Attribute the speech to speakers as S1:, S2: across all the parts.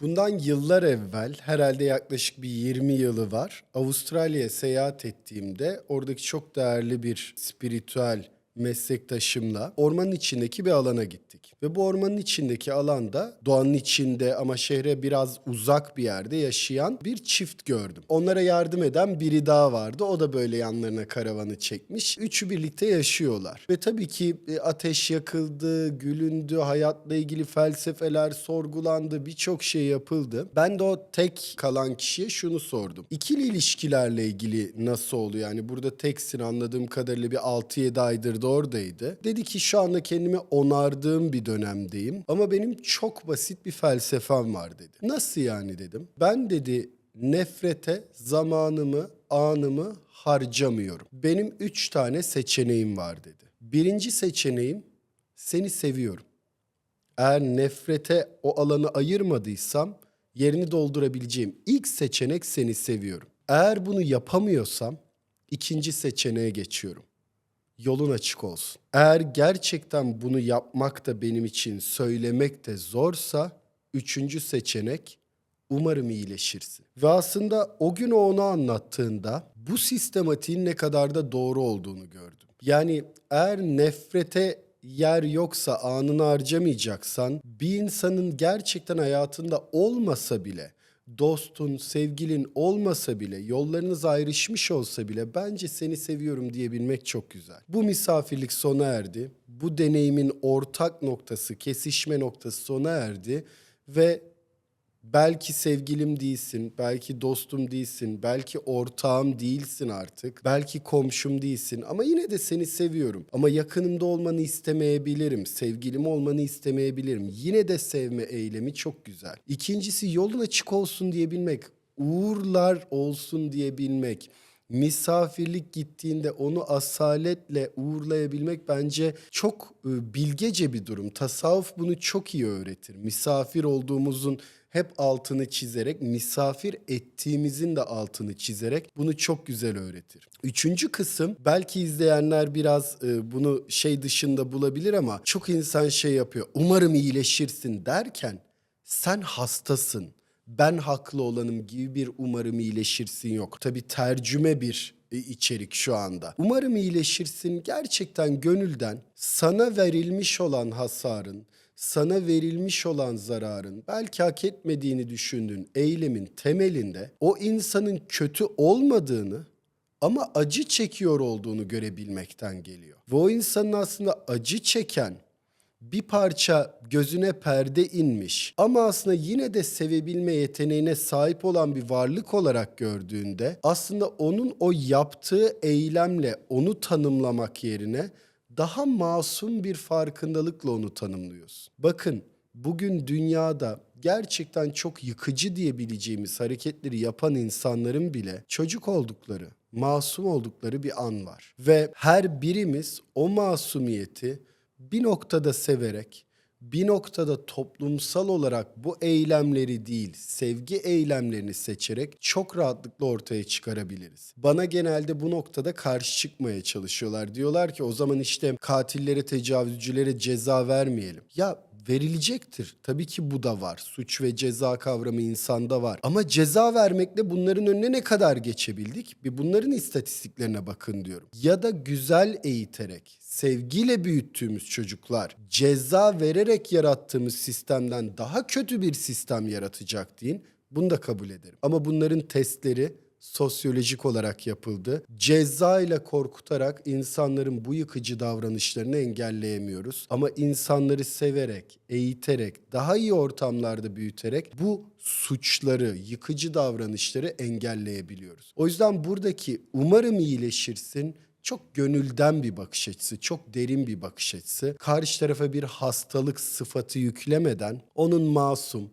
S1: Bundan yıllar evvel, herhalde yaklaşık bir 20 yılı var. Avustralya'ya seyahat ettiğimde oradaki çok değerli bir spiritüel meslektaşımla ormanın içindeki bir alana gittik. Ve bu ormanın içindeki alanda doğanın içinde ama şehre biraz uzak bir yerde yaşayan bir çift gördüm. Onlara yardım eden biri daha vardı. O da böyle yanlarına karavanı çekmiş. Üçü birlikte yaşıyorlar. Ve tabii ki e, ateş yakıldı, gülündü, hayatla ilgili felsefeler sorgulandı, birçok şey yapıldı. Ben de o tek kalan kişiye şunu sordum. İkili ilişkilerle ilgili nasıl oluyor? Yani burada teksin anladığım kadarıyla bir 6-7 aydır oradaydı. Dedi ki şu anda kendimi onardığım bir dönemdeyim ama benim çok basit bir felsefem var dedi. Nasıl yani dedim. Ben dedi nefrete zamanımı, anımı harcamıyorum. Benim üç tane seçeneğim var dedi. Birinci seçeneğim seni seviyorum. Eğer nefrete o alanı ayırmadıysam yerini doldurabileceğim ilk seçenek seni seviyorum. Eğer bunu yapamıyorsam ikinci seçeneğe geçiyorum. Yolun açık olsun. Eğer gerçekten bunu yapmak da benim için söylemek de zorsa üçüncü seçenek umarım iyileşirsin. Ve aslında o gün o onu anlattığında bu sistematiğin ne kadar da doğru olduğunu gördüm. Yani eğer nefrete yer yoksa anını harcamayacaksan bir insanın gerçekten hayatında olmasa bile dostun, sevgilin olmasa bile, yollarınız ayrışmış olsa bile bence seni seviyorum diyebilmek çok güzel. Bu misafirlik sona erdi. Bu deneyimin ortak noktası, kesişme noktası sona erdi ve Belki sevgilim değilsin, belki dostum değilsin, belki ortağım değilsin artık, belki komşum değilsin ama yine de seni seviyorum. Ama yakınımda olmanı istemeyebilirim, sevgilim olmanı istemeyebilirim. Yine de sevme eylemi çok güzel. İkincisi yolun açık olsun diyebilmek, uğurlar olsun diyebilmek misafirlik gittiğinde onu asaletle uğurlayabilmek bence çok e, bilgece bir durum. Tasavvuf bunu çok iyi öğretir. Misafir olduğumuzun hep altını çizerek, misafir ettiğimizin de altını çizerek bunu çok güzel öğretir. Üçüncü kısım belki izleyenler biraz e, bunu şey dışında bulabilir ama çok insan şey yapıyor. Umarım iyileşirsin derken sen hastasın ben haklı olanım gibi bir umarım iyileşirsin yok. Tabi tercüme bir içerik şu anda. Umarım iyileşirsin gerçekten gönülden sana verilmiş olan hasarın, sana verilmiş olan zararın, belki hak etmediğini düşündüğün eylemin temelinde o insanın kötü olmadığını ama acı çekiyor olduğunu görebilmekten geliyor. Ve o insanın aslında acı çeken bir parça gözüne perde inmiş ama aslında yine de sevebilme yeteneğine sahip olan bir varlık olarak gördüğünde aslında onun o yaptığı eylemle onu tanımlamak yerine daha masum bir farkındalıkla onu tanımlıyoruz. Bakın bugün dünyada gerçekten çok yıkıcı diyebileceğimiz hareketleri yapan insanların bile çocuk oldukları, masum oldukları bir an var. Ve her birimiz o masumiyeti bir noktada severek, bir noktada toplumsal olarak bu eylemleri değil, sevgi eylemlerini seçerek çok rahatlıkla ortaya çıkarabiliriz. Bana genelde bu noktada karşı çıkmaya çalışıyorlar. Diyorlar ki o zaman işte katillere, tecavüzcülere ceza vermeyelim. Ya verilecektir. Tabii ki bu da var. Suç ve ceza kavramı insanda var. Ama ceza vermekle bunların önüne ne kadar geçebildik? Bir bunların istatistiklerine bakın diyorum. Ya da güzel eğiterek, sevgiyle büyüttüğümüz çocuklar ceza vererek yarattığımız sistemden daha kötü bir sistem yaratacak deyin. Bunu da kabul ederim. Ama bunların testleri sosyolojik olarak yapıldı. Ceza ile korkutarak insanların bu yıkıcı davranışlarını engelleyemiyoruz. Ama insanları severek, eğiterek, daha iyi ortamlarda büyüterek bu suçları, yıkıcı davranışları engelleyebiliyoruz. O yüzden buradaki umarım iyileşirsin çok gönülden bir bakış açısı, çok derin bir bakış açısı. Karşı tarafa bir hastalık sıfatı yüklemeden onun masum,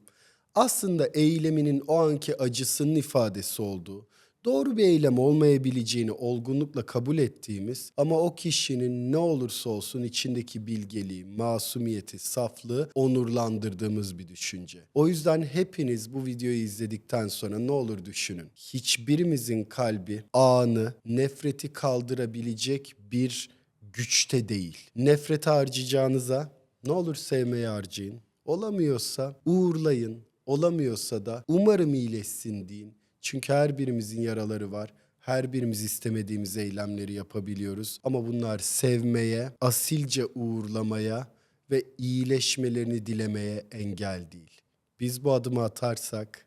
S1: aslında eyleminin o anki acısının ifadesi olduğu, doğru bir eylem olmayabileceğini olgunlukla kabul ettiğimiz ama o kişinin ne olursa olsun içindeki bilgeliği, masumiyeti, saflığı onurlandırdığımız bir düşünce. O yüzden hepiniz bu videoyu izledikten sonra ne olur düşünün. Hiçbirimizin kalbi anı, nefreti kaldırabilecek bir güçte değil. Nefreti harcayacağınıza ne olur sevmeyi harcayın. Olamıyorsa uğurlayın, Olamıyorsa da umarım iyileşsin deyin. Çünkü her birimizin yaraları var. Her birimiz istemediğimiz eylemleri yapabiliyoruz. Ama bunlar sevmeye, asilce uğurlamaya ve iyileşmelerini dilemeye engel değil. Biz bu adımı atarsak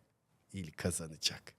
S1: il kazanacak.